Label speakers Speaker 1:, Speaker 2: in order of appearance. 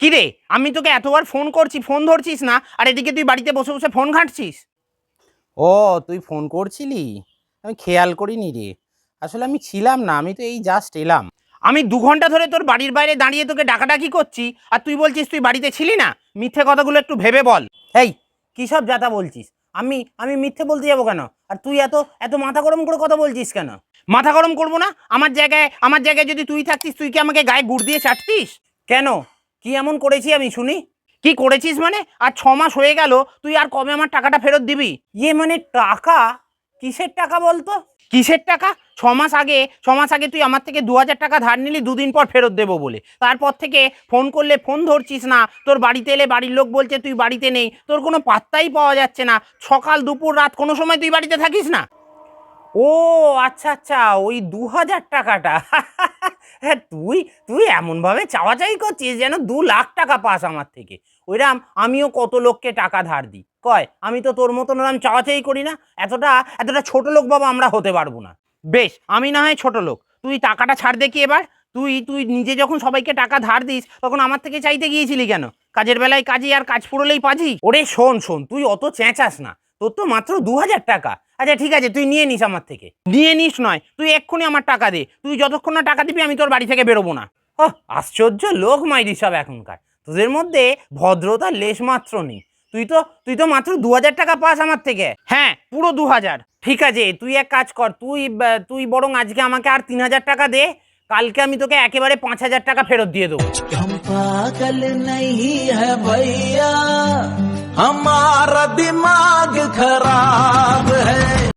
Speaker 1: কি রে আমি তোকে এতবার ফোন করছি ফোন ধরছিস না? আর এদিকে তুই বাড়িতে বসে বসে ফোন ঘাঁটছিস?
Speaker 2: ও তুই ফোন করছিলি? আমি খেয়াল করিনি রে। আসলে আমি ছিলাম না আমি তো এই জাস্ট এলাম।
Speaker 1: আমি দু ঘণ্টা ধরে তোর বাড়ির বাইরে দাঁড়িয়ে তোকে ডাকাডাকি করছি আর তুই বলছিস তুই বাড়িতে ছিলি না? মিথ্যে কথাগুলো একটু ভেবে বল। এই কী সব যাতা বলছিস? আমি আমি মিথ্যে বলতে যাব কেন? আর তুই এত এত মাথা গরম করে কথা বলছিস কেন? মাথা গরম করব না? আমার জায়গায় আমার জায়গায় যদি তুই থাকতিস তুই কি আমাকে গায়ে গুড় দিয়ে চাটতিস? কেন? কি এমন করেছি আমি শুনি? কি করেছিস মানে? আর ছ মাস হয়ে গেল তুই আর কবে আমার টাকাটা ফেরত দিবি? ইয়ে মানে টাকা? কিসের টাকা বলতো? কিসের টাকা? ছ মাস আগে ছ মাস আগে তুই আমার থেকে দু হাজার টাকা ধার নিলি দুদিন পর ফেরত দেবো বলে। তারপর থেকে ফোন করলে ফোন ধরছিস না। তোর বাড়িতে এলে বাড়ির লোক বলছে তুই বাড়িতে নেই। তোর কোনো পাত্তাই পাওয়া যাচ্ছে না। সকাল দুপুর রাত কোনো সময় তুই বাড়িতে থাকিস না? ও আচ্ছা আচ্ছা ওই দু হাজার টাকাটা। হ্যাঁ তুই তুই এমনভাবে চাওয়াচাই করছিস যেন দু লাখ টাকা পাস আমার থেকে। ওইরাম আমিও কত লোককে টাকা ধার দিই। কয়, আমি তো তোর মতন ওরম চাওয়াচাই করি না। এতটা এতটা ছোট লোক বাবা আমরা হতে পারব না। বেশ, আমি না হয় ছোট লোক। তুই টাকাটা ছাড় দেখি এবার। তুই তুই নিজে যখন সবাইকে টাকা ধার দিস, তখন আমার থেকে চাইতে গিয়েছিলি কেন? কাজের বেলায় কাজে আর কাজ ফুরলেই পাজি? ওরে শোন শোন, তুই অত চেঁচাস না। তোর তো মাত্র দু হাজার টাকা। আচ্ছা ঠিক আছে, তুই নিয়ে নিস আমার থেকে। নিয়ে নিস নয়, তুই এক্ষুনি আমার টাকা দে। তুই যতক্ষণ না টাকা দিবি, আমি তোর বাড়ি থেকে বেরোবো না। ও আশ্চর্য লোক মাইরি সব এখনকার। তোদের মধ্যে ভদ্রতার লেশ মাত্র নেই। তুই তো তুই তো মাত্র দু হাজার টাকা পাস আমার থেকে। হ্যাঁ পুরো দু হাজার। ঠিক আছে, তুই এক কাজ কর, তুই তুই বরং আজকে আমাকে আর তিন হাজার টাকা দে। কালকে আমি তোকে একেবারে পাঁচ হাজার টাকা ফেরত দিয়ে দেবো।
Speaker 3: हमारा दिमाग खराब है।